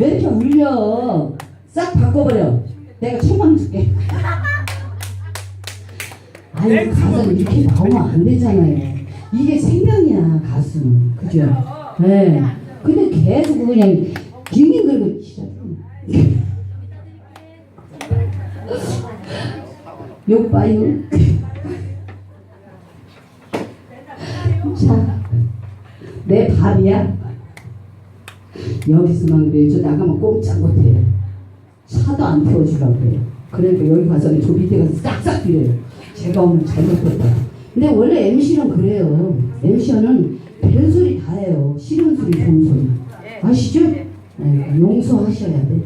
왜 이렇게 울려? 싹 바꿔버려. 내가 천만 줄게. 아유, 가수 이렇게 나오면 안 되잖아요. 이게 생명이야, 가수는. 그죠? 네. 근데 계속 그냥 징징 걸고 치자. 욕 봐요. 자. 내 밥이야? 여기서만 그래요. 저 나가면 꼼짝 못해요. 안 태워주려고 해요. 그러니까 여기 가서는 저 밑에 가서 싹싹 빌어요. 제가 오늘 잘못했다. 근데 원래 MC는 그래요. MC는 별 소리 다 해요. 싫은 소리, 좋은 소리. 아시죠? 네, 용서하셔야 돼.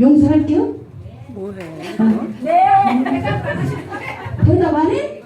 용서할게요? 뭐해? 아. 네! 대답 안 해?